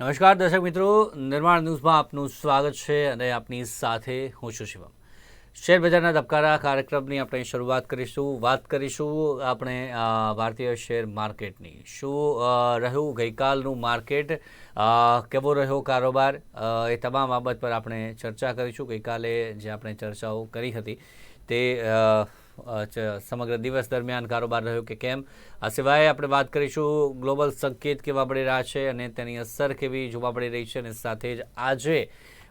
નમસ્કાર, દર્શક મિત્રો. નિર્માણ ન્યૂઝમાં આપનું સ્વાગત છે અને આપની સાથે હું છું શિવમ. શેર બજારના ધબકારા કાર્યક્રમની આપણે શરૂઆત કરીશું, વાત કરીશું આપણે ભારતીય શેર માર્કેટની. શું રહ્યું ગઈકાલનું માર્કેટ? કેવો રહ્યો કારોબાર? એ તમામ બાબત પર આપણે ચર્ચા કરીશું. ગઈકાલે જે આપણે ચર્ચાઓ કરી હતી તે સમગ્ર દિવસ દરમિયાન કારોબાર રહ્યો કે કેમ? આ સિવાય આપણે વાત કરીશું ગ્લોબલ સંકેત કેવા પડી રહ્યા છે અને તેની અસર કેવી જોવા પડી રહી છે અને સાથે જ આજે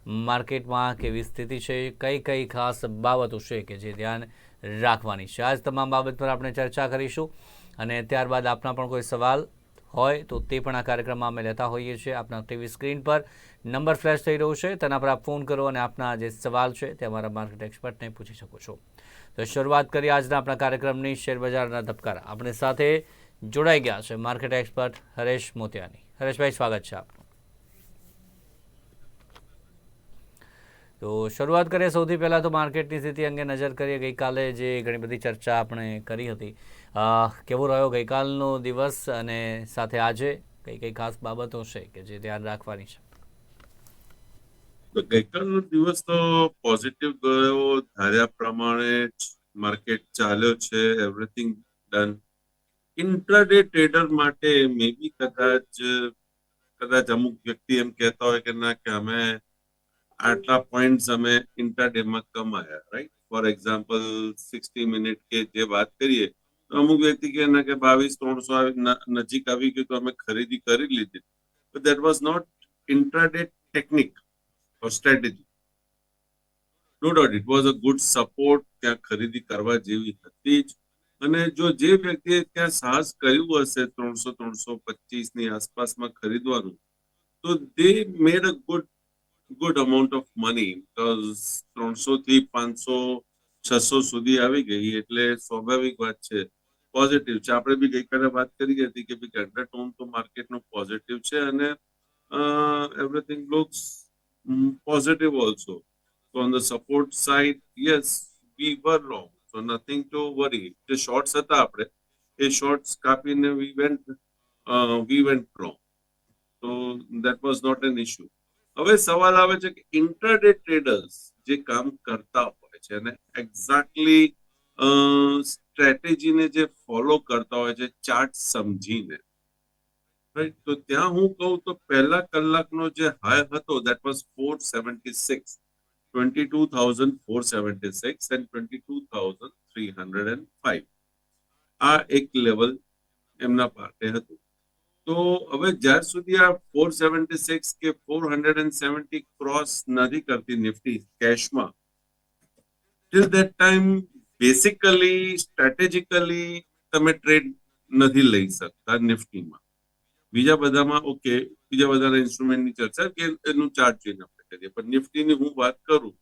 માર્કેટમાં કેવી સ્થિતિ છે, કઈ કઈ ખાસ બાબતો છે કે જે ધ્યાન રાખવાની છે. આજ તમામ બાબત પર આપણે ચર્ચા કરીશું અને ત્યારબાદ આપના પણ કોઈ સવાલ હોય તો તે પણ આ કાર્યક્રમમાં અમે લેતા હોઈએ છીએ આપના ટીવી સ્ક્રીન પર. નંબર ફ્લેશ થઈ રહ્યો છે, તેના પર આપ ફોન કરો અને આપના જે સવાલ છે તે અમારા માર્કેટ એક્સપર્ટને પૂછી શકો છો. તો શરૂઆત કરીએ આજના આપણા કાર્યક્રમની શેરબજારના ધબકારા. આપણી સાથે જોડાઈ ગયા છે માર્કેટ એક્સપર્ટ હરેશ મોતિયાની. હરેશભાઈ, સ્વાગત છે આપનું. તો શરૂઆત કરીએ સૌથી પહેલાં તો માર્કેટની સ્થિતિ અંગે નજર કરીએ. ગઈકાલે જે ઘણી બધી ચર્ચા આપણે કરી હતી કેવો રહ્યો ગઈકાલનો દિવસ અને સાથે આજે કઈ કઈ ખાસ બાબતો છે કે જે ધ્યાન રાખવાની છે? ગઈકાલનો દિવસ તો પોઝિટિવ ગયો. ધાર્યા પ્રમાણે માર્કેટ ચાલ્યો છે. એવરીથિંગ ડન ઇન્ટ્રાડે ટ્રેડર માટે મેબી કદાચ કદાચ અમુક વ્યક્તિ એમ કહેતા હોય કે ના, કે અમે આટલા પોઈન્ટ્સ અમે ઇન્ટ્રાડેમાં કમાયા right for example sixty minute કે જે વાત કરીએ, તો અમુક વ્યક્તિ કે ના કે બાવીસ ત્રણસો નજીક આવી ગયું તો અમે ખરીદી કરી લીધી. That was not intraday technique or strategy. No doubt it was a good support ત્યાં ખરીદી કરવા જેવી હતી જ. અને જો જે વ્યક્તિએ ત્યાં સાહસ કર્યું હશે ત્રણસો ત્રણસો પચીસની આસપાસમાં ખરીદવાનું, તો they made a good good amount of money ત્રણસો થી પાંચસો છસો સુધી આવી ગઈ એટલે સ્વાભાવિક વાત છે પોઝિટિવ છે આપણે બી ગઈકાલે વાત કરી હતી કે ભાઈ અંડરટોન તો માર્કેટનું પોઝિટિવ છે અને uh, looks mm, positive also. So on the support side, yes, we were long. So nothing to worry. The shorts હતા આપણે એ shorts કાપીને went uh, we went long. So that was not an issue. હવે સવાલ આવે છે કે intraday traders જે કામ કરતા હોય છે અને એક્ઝેક્ટલી સ્ટ્રેટેજીને જે ફોલો કરતા હોય છે ચાર્ટ સમજીને. રાઈટ તો ત્યાં હું કહું તો પહેલા કલાકનો જે હાઈ હતો that was four seventy six twenty two thousand four seventy six and twenty two thousand three hundred and five આ એક લેવલ એમના પાસે હતું. તો હવે જ્યાર સુધી આ ફોર સેવન્ટી સિક્સ કે four hundred and seventy cross નથી કરતી નિફ્ટી કેશમાં till that time basically strategically તમે ટ્રેડ નથી લઈ શકતા નિફ્ટીમાં. બીજા બધામાં ઓકે બીજા બધાના ઇન્સ્ટ્રુમેન્ટની ચર્ચા કે એનું ચાર્ટ જોઈને આપણે કરીએ. પણ નિફ્ટીની હું વાત કરું,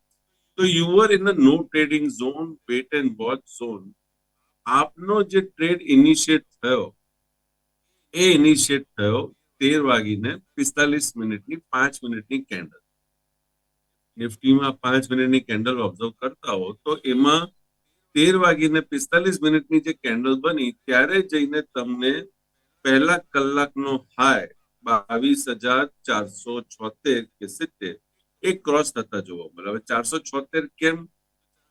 તો you in a no trading zone wait and watch zone આપનો જે ટ્રેડ ઇનિશિયેટ થયો એ ઇનિશિયેટ થયો તેર વાગીને પિસ્તાલીસ મિનિટની, પાંચ મિનિટની કેન્ડલ નિફ્ટીમાં પાંચ મિનિટની કેન્ડલ ઓબ્ઝર્વ કરતા હો તો એમાં તેર વાગીને પિસ્તાલીસ મિનિટની જે કેન્ડલ બની ત્યારે જઈને તમને પહેલા કલાકનો હાઈ બાવીસ હજાર ચારસો છોતેર કે સિત્તેર એ ક્રોસ થતા જોવા મળે. હવે ચારસો છોતેર કેમ?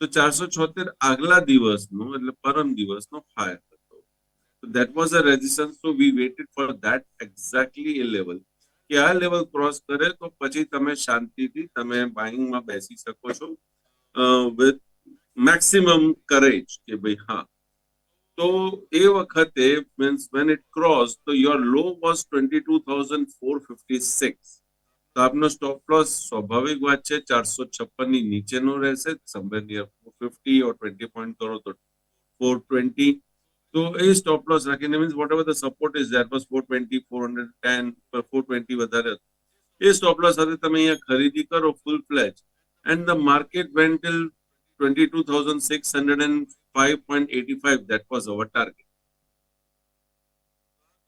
તો ચારસો છોતેર આગલા દિવસનો, એટલે પરમ દિવસનો હાઈ હતો દેટ વોઝ અ રેઝિસ્ટન્સ તો we waited for that exactly A level કે આ લેવલ ક્રોસ કરે તો પછી તમે શાંતિથી તમે બાઇંગમાં બેસી શકો છો વિથ મેક્સિમમ કરેજ કે ભાઈ હા તો એ વખતે મીન્સ વેન ઇટ ક્રોસ તો your low was twenty two thousand four fifty six તો આપનો સ્ટોપ લોસ સ્વાભાવિક વાત છે ચારસો છપ્પનની નીચેનો રહેશે somewhere near four fifty or twenty point કરો તો ફોર ટ્વેન્ટી તો એ stop loss રાખીને is that was four twenty four hundred ten four twenty વધારે એ સ્ટોપ લોસ સાથે તમે અહીંયા ખરીદી કરો full fledge and the market went till twenty two thousand six hundred and 5.85 that was our target.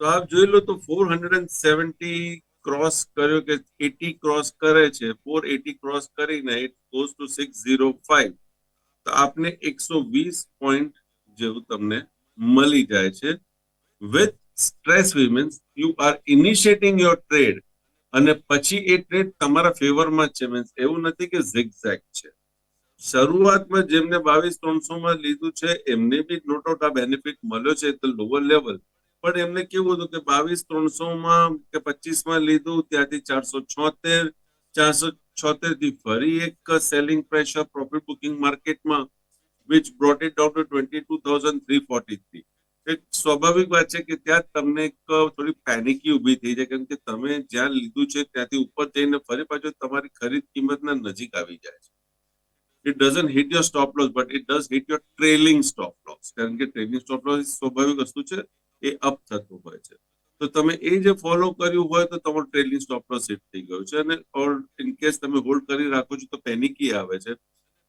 તો આપ જોઈ લો તો 470 ક્રોસ કર્યો કે 80 ક્રોસ કરે છે. 480 ક્રોસ કરીને ઇટ goes ટુ 605 તો આપને 120 પોઈન્ટ જેવું તમને મળી જાય છે. With stress we means you are initiating your trade અને પછી એ ટ્રેડ તમારા ફેવરમાં છે મીન્સ એવું નથી કે ઝિગઝેક છે. શરૂઆતમાં જેમને બાવીસ ત્રણસો માં લીધું છે, એમને બી નો ડાઉટ આ બેનિફિટ મળ્યો છે તો લોઅર લેવલ પણ એમને કેવું હતું કે બાવીસ ત્રણસોમાં કે પચીસમાં લીધું, ત્યાંથી ચારસો છોતેર ચારસો છોતેરથી ફરી એક સેલિંગ પ્રેશર પ્રોફિટ બુકિંગ માર્કેટમાં which brought it down to 22,343. એક સ્વાભાવિક વાત છે કે ત્યાં તમને એક થોડી પેનિકી ઊભી થઈ જાય કેમ કે તમે જ્યાં લીધું છે ત્યાંથી ઉપર જઈને ફરી પાછું તમારી ખરીદ કિંમતના નજીક આવી જાય છે. It doesn't hit your stop loss but it does hit your trailing stop loss કારણ કે ટ્રેલિંગ સ્ટોપ લોસ સ્વાભાવિક વસ્તુ છે એ અપ થતું હોય છે. તો તમે એ જે ફોલો કર્યું હોય તો તમારું ટ્રેલિંગ સ્ટોપ લોસ હિટ થઈ ગયું છે અને ઓર ઇન કેસ તમે હોલ્ડ કરી રાખો છો તો પેનિકી આવે છે.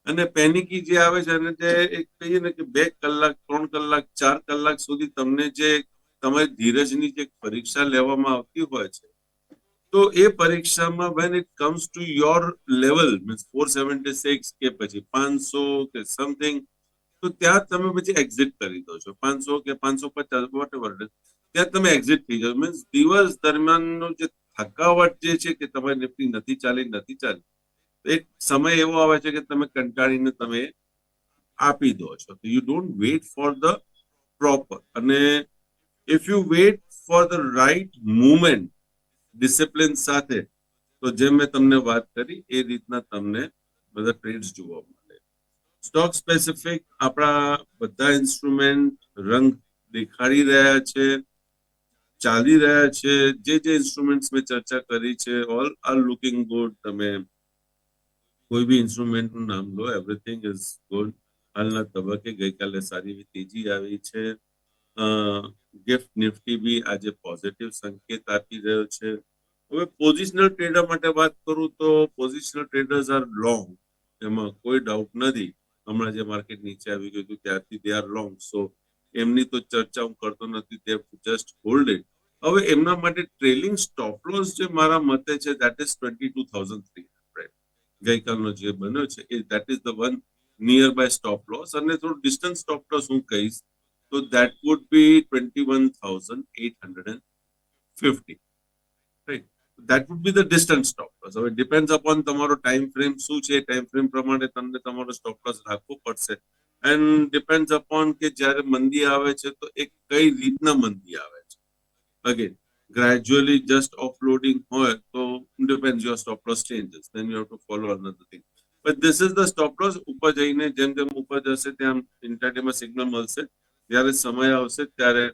અને પેનિકી જે આવે છે અને તે એક કહીએ ને કે બે કલાક, ત્રણ કલાક, ચાર કલાક સુધી તમને જે તમારી ધીરજની જે પરીક્ષા લેવામાં આવતી હોય છે, તો એ પરીક્ષામાં when it comes to your level means four seventy six કે પછી પાંચસો કે સમથિંગ તો ત્યાં તમે પછી એક્ઝિટ કરી દો છો. પાંચસો કે પાંચસો પચાસ વોટ એવર ત્યાં તમે એક્ઝિટ થઈ જાઓ. મીન્સ દિવસ દરમિયાનનો જે થકાવટ જે છે કે તમારી નિફ્ટી નથી ચાલી નથી ચાલી એક સમય એવો આવે છે કે તમે કંટાળીને તમે આપી દો છો. તો you don't wait for the proper અને if you wait for the right moment discipline સાથે, તો જેમ મેં તમને વાત કરી, એ રીતના તમને બધા ટ્રેડ્સ જોવા મળે. સ્ટોક સ્પેસિફિક આપણા બધા ઇન્સ્ટ્રુમેન્ટ રંગ દેખાડી રહ્યા છે, ચાલી રહ્યા છે. જે જે ઇન્સ્ટ્રુમેન્ટ્સ મેં ચર્ચા કરી છે ઓલ આર લુકિંગ ગુડ તમે કોઈ બી ઇન્સ્ટ્રુમેન્ટનું નામ લો એવરીથિંગ ઇઝ ગુડ હાલના તબક્કે ગઈકાલે સારી એવી તેજી આવી છે. ગિફ્ટ નિફ્ટી બી આજે પોઝિટિવ સંકેત આપી રહ્યો છે. હવે પોઝિશનલ ટ્રેડર માટે વાત કરું તો પોઝિશનલ ટ્રેડર્સ આર લોંગ એમાં કોઈ ડાઉટ નથી. હમણાં જે માર્કેટ નીચે આવી ગયું હતું ત્યારથી દે આર લોંગ સો એમની તો ચર્ચા હું કરતો નથી તે જસ્ટ હોલ્ડ ઇટ હવે એમના માટે ટ્રેલિંગ સ્ટોપ લોસ જે મારા મતે છે that is twenty two thousand three ગઈકાલનો જે બન્યો છે, એ that is the one nearby stop loss અને થોડું ડિસ્ટન્સ સ્ટોપ લોસ હું કહીશ, તો that would be twenty one thousand eight hundred and fifty right that would be the distance stop loss હવે depend upon તમારો ટાઈમ ફ્રેમ શું છે time frame પ્રમાણે તમને તમારો સ્ટોપ લોસ રાખવો પડશે. એન્ડ ડિપેન્ડ અપોન કે જ્યારે મંદી આવે છે, તો એ કઈ રીતના મંદી આવે છે. અગેન gradually just offloading હોય તો depends your stop loss changes. Then you have to follow another thing. But this is the stop loss ઉપર જઈને જેમ જેમ ઉપર જશે તેમ ઇન્ટરનેટમાં સિગ્નલ મળશે. જ્યારે સમય આવશે ત્યારે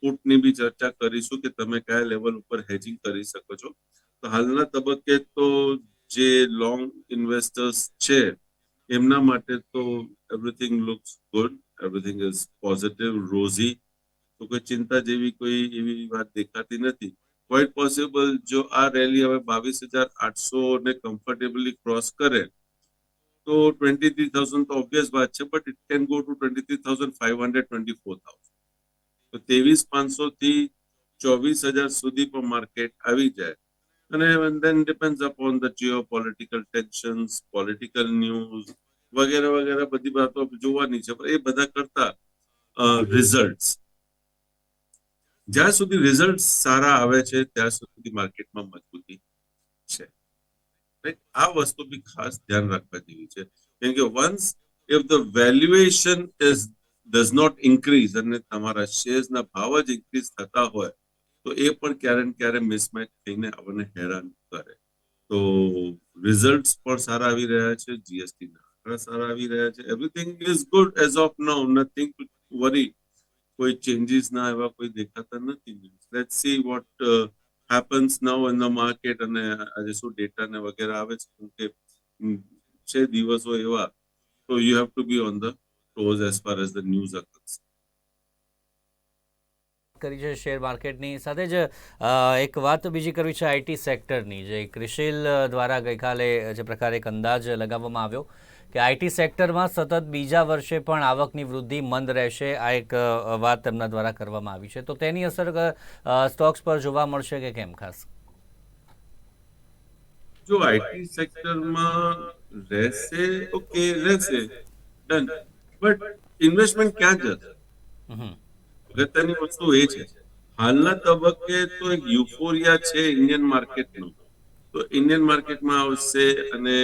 પુટની બી ચર્ચા કરીશું કે તમે કયા લેવલ ઉપર હેજિંગ કરી શકો છો. તો હાલના તબક્કે તો જે લોંગ ઇન્વેસ્ટર્સ છે, એમના માટે તો everything looks good everything is positive rosy તો કોઈ ચિંતા જેવી કોઈ એવી વાત દેખાતી નથી. ક્વાઇટ પોસિબલ જો આ રેલી હવે બાવીસ હજાર આઠસો ને કમ્ફર્ટેબલી ક્રોસ કરે, તો ટ્વેન્ટી થ્રી થાઉઝન્ડ તો ઓબ્વિયસ વાત છે but it can go to twenty three thousand five hundred twenty four thousand તો ત્રેવીસ પાંચસો થી ચોવીસ હજાર સુધી પણ માર્કેટ આવી જાય. અને then depend upon the geopolitical tensions political news વગેરે વગેરે બધી વાતો જોવાની છે. પણ એ બધા કરતા રિઝલ્ટ જ્યાં સુધી રિઝલ્ટ સારા આવે છે, ત્યાં સુધી માર્કેટમાં મજબૂતી છે? આ વસ્તુ બી ખાસ ધ્યાન રાખવા જેવી છે. કેમ કે once if the valuation is does not increase અને તમારા શેર્સના ભાવ જ ઇન્ક્રીઝ થતા હોય, તો એ પણ ક્યારે ને ક્યારે મિસમેચ થઈને આપણને હેરાન કરે. તો રિઝલ્ટ પણ સારા આવી રહ્યા છે જીએસટી ના સારા આવી રહ્યા છે. Everything is good as of now nothing to worry કોઈ ચેન્જીસ ના એવા કોઈ દેખાતા નથી let see what happens now in the market અને આજે શું ડેટા ને વગેરે આવે છે. કેમ કે છે દિવસો એવા, તો you have to be on the toes as far as the news are કરી છે શેર માર્કેટની સાથે જ એક વાત બીજી કરવી છે આઈટી સેક્ટરની જે ક્રિશિલ દ્વારા ગઈકાલે જે પ્રકારે એક અંદાજ લગાવવામાં આવ્યો કે આઈટી સેક્ટરમાં સતત બીજા વર્ષે પણ આવકની વૃદ્ધિ મંદ રહેશે આ એક વાત તેમના દ્વારા કરવામાં આવી છે. તો તેની અસર સ્ટોક્સ પર જોવા મળશે કે કેમ ખાસ? જો આઈટી સેક્ટરમાં રહેશે ઓકે રહેશે ડન. બટ ઇન્વેસ્ટમેન્ટ ક્યાં જશે અગત્યની વસ્તુ એ છે હાલના તબક્કે તો એક યુફોરિયા છે ઇન્ડિયન માર્કેટનો. તો ઇન્ડિયન માર્કેટમાં આવશે અને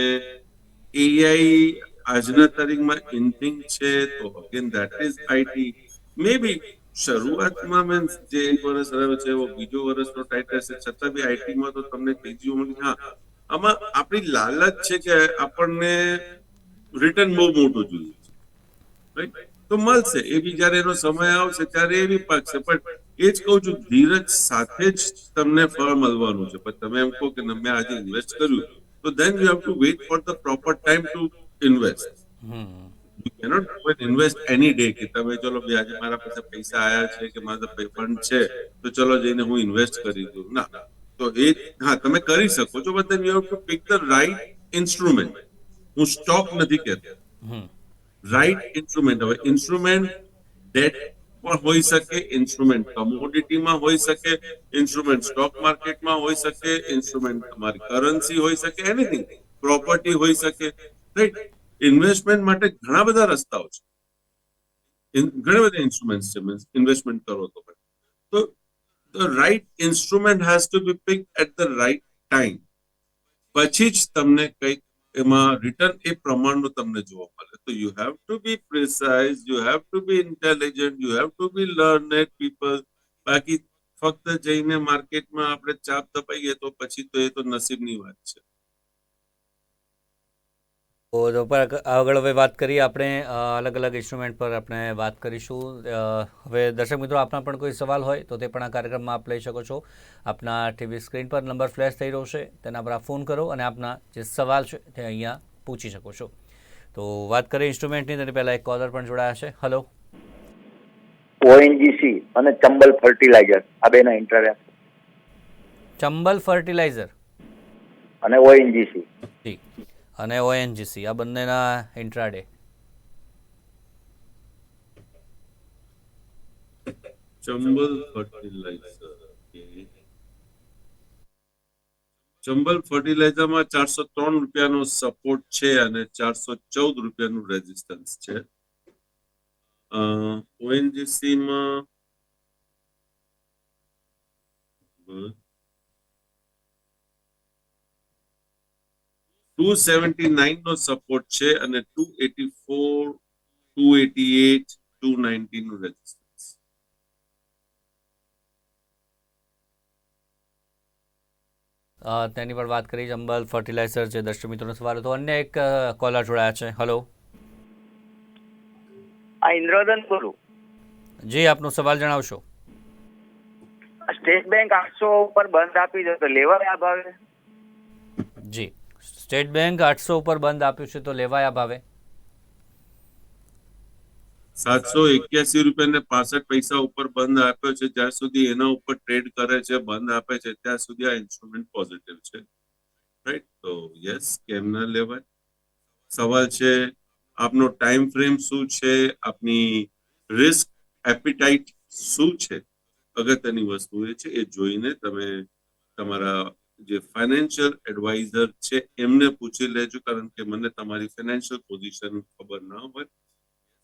એઆઈ આજના તારીખમાં ઇનથિંગ છે, તો again that is IT may be શરૂઆતમાં મીન્સ જે એક વર્ષ રહ્યો છે, એવો બીજો વર્ષનો ટાઈટ રહેશે છતાં બી આઈટીમાં તો તમને તેજી મળી. હા, આમાં આપણી લાલચ છે કે આપણને રિટર્ન બહુ મોટું જોઈએ છે. તો મળશે. એ બી જ્યારે એનો સમય આવશે, ત્યારે એ બી પાકશે. પણ એ જ કહું છું, ધીરજ સાથે જ તમને ફળ મળવાનું છે. પણ તમે એમ કહો કે મેં આજે ઇન્વેસ્ટ કર્યું. તો then you have to wait for the proper time to invest hmm you cannot invest any day કે તમે ચલો ભાઈ આજે મારા પાસે પૈસા આયા છે કે મારા ફંડ છે તો ચલો જઈને હું ઇન્વેસ્ટ કરી દઉં. ના. તો એ હા તમે કરી શકો છો but you have to pick the right instrument હું સ્ટોક નથી કહેતો. રાઈટ ઇન્સ્ટ્રુમેન્ટ હવે ઇન્સ્ટ્રુમેન્ટ ડેટ પણ હોઈ શકે ઇન્સ્ટ્રુમેન્ટ કમોડિટીમાં હોઈ શકે ઇન્સ્ટ્રુમેન્ટ સ્ટોક માર્કેટમાં હોઈ શકે ઇન્સ્ટ્રુમેન્ટ તમારી કરન્સી હોઈ શકે એનીથિંગ પ્રોપર્ટી હોઈ શકે. રાઈટ ઇન્વેસ્ટમેન્ટ માટે ઘણા બધા રસ્તાઓ છે. ઘણા બધા ઇન્સ્ટ્રુમેન્ટ છે. ઇન્વેસ્ટમેન્ટ કરો તો તો the right instrument has to be pick at the right time પછી જ તમને કંઈક એમાં રિટર્ન એ પ્રમાણનું તમને જોવા મળે. તો you have to be precise you have to be intelligent you have to be learned people બાકી ફક્ત જઈને માર્કેટમાં આપણે ચાપ તપાઈએ તો પછી તો એ તો નસીબની વાત છે. તો આગળ હવે વાત કરીએ આપણે અલગ અલગ ઇન્સ્ટ્રુમેન્ટ પર આપણે વાત કરીશું. હવે દર્શક મિત્રો આપના પણ કોઈ સવાલ હોય તો તે પણ આ કાર્યક્રમમાં આપ લઈ શકો છો. આપના ટીવી સ્ક્રીન પર નંબર ફ્લેશ થઈ રહ્યો છે તેના પર આપ ફોન કરો અને આપના જે સવાલ છે તે અહીંયા પૂછી શકો છો. તો વાત કરીએ ઇન્સ્ટ્રુમેન્ટની તેની પહેલાં એક કોલર પણ જોડાયા છે. હલો ઓએનજીસી અને ચંબલ ફર્ટિલાઇઝર આ બેના ઇન્ટરેસ્ટ ચંબલ ફર્ટિલાઇઝર અને ઓએનજીસી જી. અને ઓએનજીસી આ બંનેના ઇન્ટ્રાડે ચંબલ ફર્ટિલાઇઝર ચંબલ ફર્ટિલાઇઝરમાં ચારસો ત્રણ રૂપિયાનો સપોર્ટ છે અને ચારસો ચૌદ રૂપિયાનું રેઝિસ્ટન્સ છે. ઓએનજીસી ટુ સેવન્ટી નાઇન નો સપોર્ટ છે અને two eighty four two eighty eight two ninety નું રેઝિસ્ટન્સ તેની પર વાત કરી ચંબલ ફર્ટિલાઇઝર છે દર્શક મિત્રોનો સવાલ હતો અન્ય એક કોલર જોડાયા છે. હેલો આ ઇન્દ્રવદન બોલું. જી આપનો સવાલ જણાવશો. સ્ટેટ બેંક આઠસો ઉપર બંધ આપી દે તો લેવાય આ ભાવે જી. સ્ટેટ બેંક આઠસો ઉપર બંધ આપ્યું છે, તો લેવાયા ભાવે? સાતસો એક્યાસી રૂપિયા ને પાસઠ પૈસા ઉપર બંધ આપ્યો છે, જ્યાં સુધી એના ઉપર ટ્રેડ કરે છે, બંધ આપે છે, ત્યાં સુધી આ ઇન્સ્ટ્રુમેન્ટ પોઝિટિવ છે. રાઈટ તો યસ કેમ ના લેવાય? સવાલ છે, આપનો ટાઈમ ફ્રેમ શું છે? આપની રિસ્ક એપિટાઇટ શું છે? અગત્યની વસ્તુ એ છે, એ જોઈને તમે તમારા જે ફાઇનાન્શિયલ એડવાઇઝર છે એમને પૂછી લેજો કારણ કે મને તમારી ફાઇનાન્શિયલ પોઝિશન ખબર ના હોય.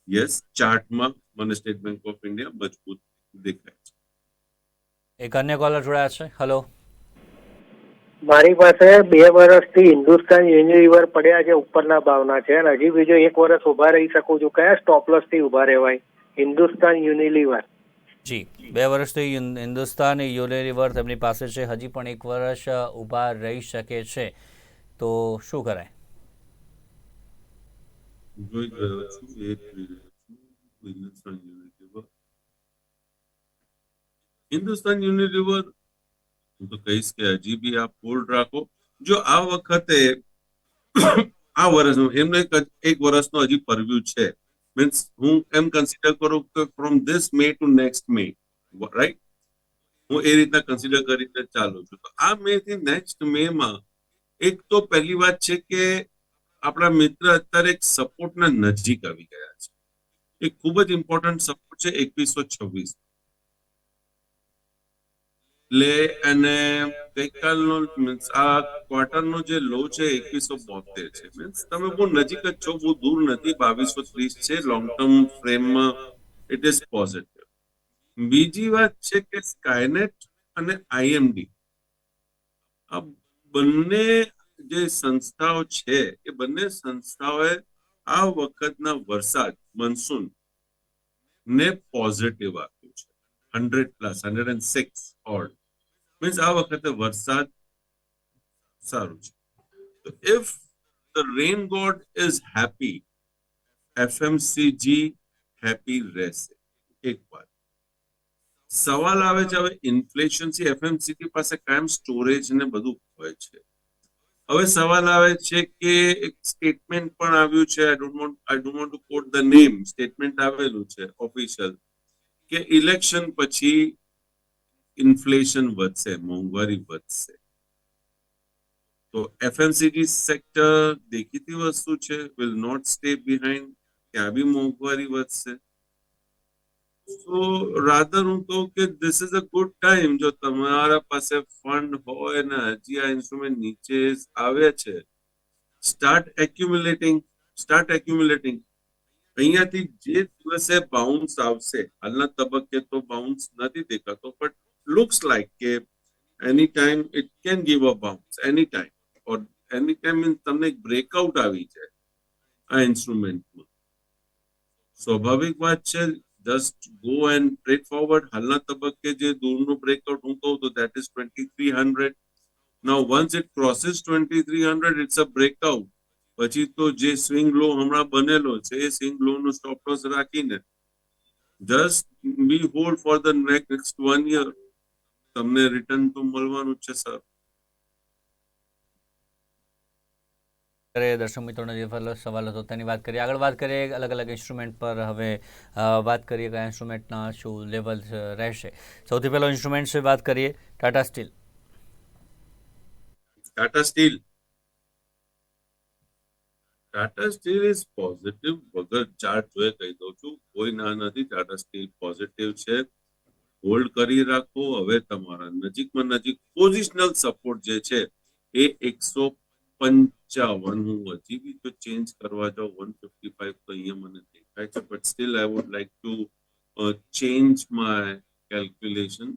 યસ ચાર્ટમાં મને સ્ટેટ બેંક ઓફ ઇન્ડિયા મજબૂત દેખાય છે. એક અન્ય કોલર જોડાયા છે. હલો મારી પાસે બે વર્ષથી હિન્દુસ્તાન યુનિલિવર પડ્યા છે ઉપરના ભાવના છે અને હજી બીજો એક વર્ષ ઊભા રહી શકું છું. કયા સ્ટોપલોસથી ઊભા રહેવાય? હિન્દુસ્તાન યુનિલિવર જી. બે વર્ષથી હિન્દ- હિન્દુસ્તાન યુનિલિવર તેમની પાસે છે. હજી પણ એક વર્ષ ઊભા રહી શકે છે. તો શું કરાય? હિન્દુસ્તાન યુનિલિવર હું તો કહીશ કે હજી બી આપ હોલ્ડ રાખો. જો આ વખતે, આ વર્ષનું, એમને એક વર્ષનો હજી પરવ્યુ છે. મીન્સ હું એમ કન્સિડર કરું કે from this May to next May right હું એ રીતના કન્સિડર કરીને ચાલું છું. તો આ મે થી નેક્સ્ટ મે માં એક તો પહેલી વાત છે કે આપણા મિત્ર અત્યારે એક સપોર્ટના નજીક આવી ગયા છે. એક ખૂબ જ ઇમ્પોર્ટન્ટ સપોર્ટ છે એકવીસો છવ્વીસ. એટલે અને ગઈકાલનો મીન્સ આ ક્વાર્ટરનો જે લો છે, એકવીસો બોતેર છે. મીન્સ તમે બહુ નજીક જ છો, બહુ દૂર નથી, બાવીસો ત્રીસ છે લોંગ ટર્મ ફ્રેમમાં ઇટ ઇઝ પોઝિટિવ બીજી વાત છે કે સ્કાયનેટ અને આઈએમડી આ બંને જે સંસ્થાઓ છે, એ બંને સંસ્થાઓએ આ વખતના વરસાદ મનસૂન ને પોઝિટિવ આપ્યું છે. Hundred plus hundred and six odd. Means આ વખતે વરસાદ સારું છે. તો if the rain god is happy FMCG happy રહેશે. એક વાત. સવાલ આવે છે, હવે ઇન્ફ્લેશનથી એફએમસીજી પાસે કાયમ સ્ટોરેજ ને બધું હોય છે. હવે સવાલ આવે છે કે એક સ્ટેટમેન્ટ પણ આવ્યું છે I don't want I don't want to quote the name statement આવેલું છે ઓફિશિયલ કે ઇલેક્શન પછી ઇન્ફ્લેશન વધશે મોંઘવારી વધશે તો એફએમસીજી સેક્ટર દેખીતી વસ્તુ છે વિલ નોટ સ્ટે બિહાઇન્ડ ત્યાં બી મોંઘવારી વધશે સો રાધર હું કહું કે this is a good time જો તમારા પાસે ફંડ હોય ને હજી આ ઇન્સ્ટ્રુમેન્ટ નીચે આવ્યા છે સ્ટાર્ટ એક્યુમ્યુલેટિંગ સ્ટાર્ટ એક્યુમ્યુલેટિંગ અહીંયાથી જે દિવસે બાઉન્સ આવશે હાલના તબક્કે તો બાઉન્સ નથી દેખાતો બટ લુક્સ like કે any time it can give a bounce any time or any time means તમને એક બ્રેકઆઉટ આવી જાય આ ઇન્સ્ટ્રુમેન્ટમાં સ્વાભાવિક વાત છે just go and trade forward હાલના તબક્કે જે દૂરનું બ્રેકઆઉટ હું કહું તો that is twenty three hundred now once it crosses twenty three hundred it's a breakout પછી તો જે સ્વિંગ લો હમણાં બનેલો છે, એ સ્વિંગ લો નો સ્ટોપ લોસ રાખીને just be hold for the next one year તમને રિટર્ન તો મળવાનું છે સર દર્શક મિત્રોનો જે સવાલ હતો તેની વાત કરીએ. આગળ વાત કરીએ અલગ અલગ ઇન્સ્ટ્રુમેન્ટ પર હવે વાત કરીએ કયા ઇન્સ્ટ્રુમેન્ટના શું લેવલ રહેશે. સૌથી પહેલો ઇન્સ્ટ્રુમેન્ટ છે વાત કરીએ. Tata Steel Tata Steel Tata Steel is positive વગર ચાર્ટ જોઈએ કહી દઉં છું. કોઈ ના નથી. ટાટા સ્ટીલ પોઝિટિવ છે. હોલ્ડ કરી રાખો. હવે તમારા નજીકમાં નજીક પોઝિશનલ સપોર્ટ જે છે, એ એકસો પંચાવન હું હજી બી તો ચેન્જ કરવા જાઉં. વન ફિફ્ટી ફાઈવ તો અહીંયા મને દેખાય છે but still I would like to change my calculation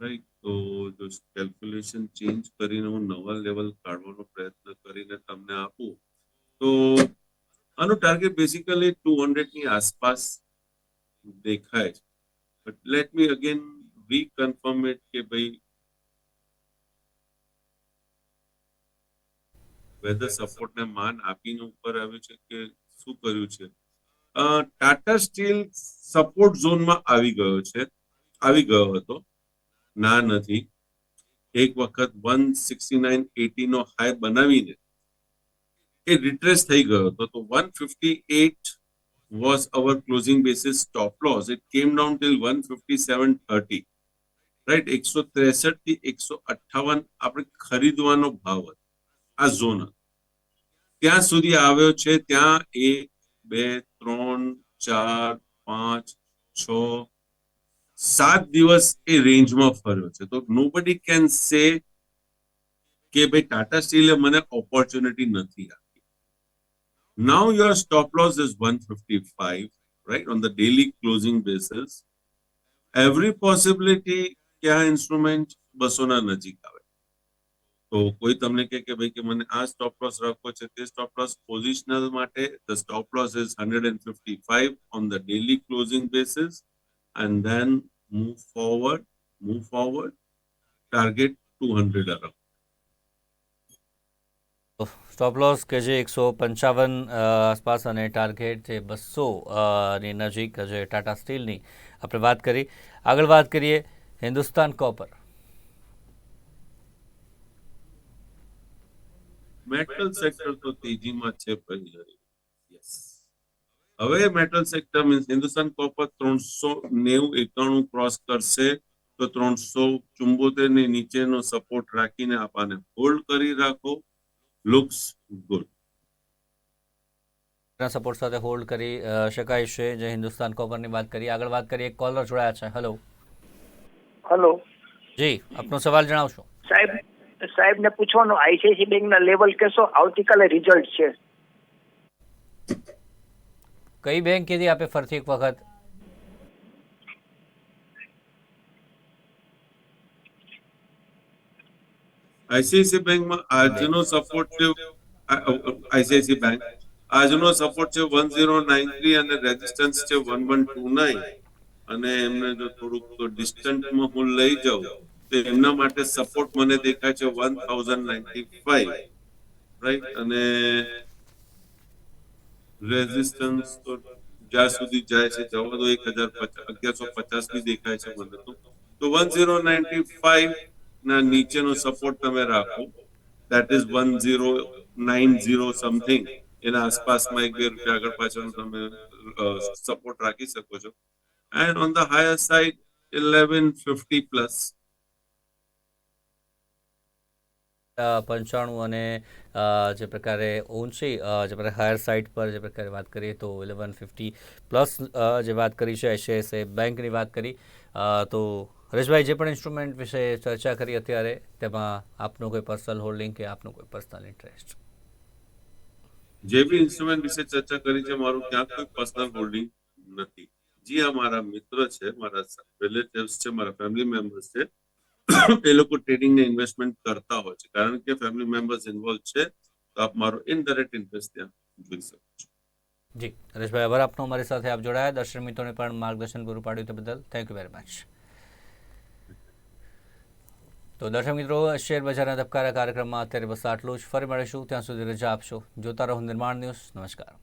right તો જો કેલ્ક્યુલેશન ચેન્જ કરીને હું નવા લેવલ કાઢવાનો પ્રયત્ન કરીને તમને આપું, તો આનું ટાર્ગેટ બેસિકલી ટુ ની આસપાસ દેખાય છે. But let me again reconfirm it કે ભાઈ વેધર સપોર્ટ ને માન આપીને ઉપર આવ્યું છે કે શું કર્યું છે ટાટા સ્ટીલ સપોર્ટ ઝોનમાં આવી ગયો છે. આવી ગયો હતો. ના નથી. એક વખત વન સિક્સટી નાઇન એટી નો હાઈ બનાવીને એ રિટ્રેસ થઈ ગયો હતો. તો one fifty eight was our closing basis stop loss. It came down till 157.30. Right એકસો ત્રેસઠથી એકસો અઠ્ઠાવન આપણે ખરીદવાનો ભાવ હતો. આ ઝોન ત્યાં સુધી આવ્યો છે. ત્યાં એક, બે, ત્રણ, ચાર, પાંચ, છ, સાત દિવસ એ રેન્જમાં ફર્યો છે. તો નોબડી કેન સે કે ભાઈ ટાટા સ્ટીલે મને ઓપોર્ચ્યુનિટી નથી Now your stop loss is 155, right, on the daily closing basis. Every possibility કે આ ઇન્સ્ટ્રુમેન્ટ બસો ના નજીક આવે તો કોઈ તમને કહે કે ભાઈ કે મને આ સ્ટોપ લોસ રાખવો છે તે સ્ટોપ લોસ પોઝિશનલ માટે the stop loss is hundred and fifty five on the daily closing basis and then move forward move forward target two hundred around stop loss કે જે એકસો પંચાવન આસપાસ અને ટાર્ગેટ જે બસો ની નજીક જે ટાટા સ્ટીલની આપણે વાત કરી. આગળ વાત કરીએ હિન્દુસ્તાન કોપર મેટલ સેક્ટર તો તેજીમાં છે હવે metal sector means Hindustan Copper ત્રણસો નેવું એકાણું ક્રોસ કરશે, તો ત્રણસો ચુંબોતેરની નીચેનો સપોર્ટ રાખીને આપાને હોલ્ડ કરી રાખો. લુક્સ ગુડ સપોર્ટ સાથે હોલ્ડ કરી શકાય છે જે હિન્દુસ્તાન કોપરની વાત કરીએ આગળ વાત કરીએ કોલર જોડાયા છે. હેલો હલો જી આપનો સવાલ જણાવશો. સાહેબ સાહેબ ને પૂછવાનું આઈસીઆઈસી બેંક ના લેવલ કેસો આવતીકાલે રિઝલ્ટ છે. કઈ બેંક કીધી આપે ફરતી એક વખત? આઈસીઆઈસી બેંકમાં આજનો સપોર્ટ છે આઈસીઆઈસી બેંક આજનો સપોર્ટ છે વન ઝીરો નાઇન થ્રી અને રેઝિસ્ટન્સ છે વન વન ટુ નાઇન અને એમને જો થોડુંક ડિસ્ટન્સમાં હું લઈ જાઉં તો એમના માટે સપોર્ટ મને દેખાય છે one thousand ninety five right અને રેઝિસ્ટન્સ તો જ્યાં સુધી જાય છે જવા દો એક હજાર અગિયારસો પચાસની દેખાય છે મને તો. વન ઝીરો નાઇન્ટી ફાઈવ ના નીચેનો સપોર્ટ તમે રાખો. That is one zero nine zero something એના આસપાસમાં એક બે રૂપિયા આગળ પાછળનો તમે સપોર્ટ રાખી શકો છો. And on the higher side eleven fifty plus પંચાણું અને જે પ્રકારે અ, જે પ્રકારે હાયર સાઇડ પર જે પ્રકારે વાત કરીએ તો ઇલેવન ફિફ્ટી પ્લસ જે વાત કરી છે એશિયાઈ બેંકની વાત કરી તો હરેશભાઈ જે પણ ઇન્સ્ટ્રુમેન્ટ વિશે ચર્ચા કરી અત્યારે તેમાં આપનું કોઈ પર્સનલ હોલ્ડિંગ કે આપનું કોઈ પર્સનલ ઇન્ટરેસ્ટ જે બી ઇન્સ્ટ્રુમેન્ટ વિશે ચર્ચા કરી છે મારું ક્યાંક કોઈ પર્સનલ હોલ્ડિંગ નથી. જી આ મારા મિત્ર છે મારા રિલેટિવ્સ છે મારા ફેમિલી મેમ્બર્સ છે. એ લોકો ટ્રેડિંગ ને ઇન્વેસ્ટમેન્ટ કરતા હોય છે. કારણ કે ફેમિલી મેમ્બર્સ ઇન્વોલ્વ છે તો આપ મારો ઇનડાયરેક્ટ ઇન્ટરેસ્ટ ત્યાં જોઈ શકો છો. જી હરેશભાઈ આભાર આપનો. અમારી સાથે આપ જોડાયા. દર્શક મિત્રોને પણ માર્ગદર્શન પૂરું પાડ્યું તે બદલ. થેન્ક યુ વેરી મચ તો દર્શક મિત્રો, શેર બજારના ધબકારા કાર્યક્રમમાં અત્યારે બસ આટલું જ. ફરી મળીશું. ત્યાં સુધી રજા આપશો. જોતા રહો નિર્માણ ન્યૂઝ. નમસ્કાર.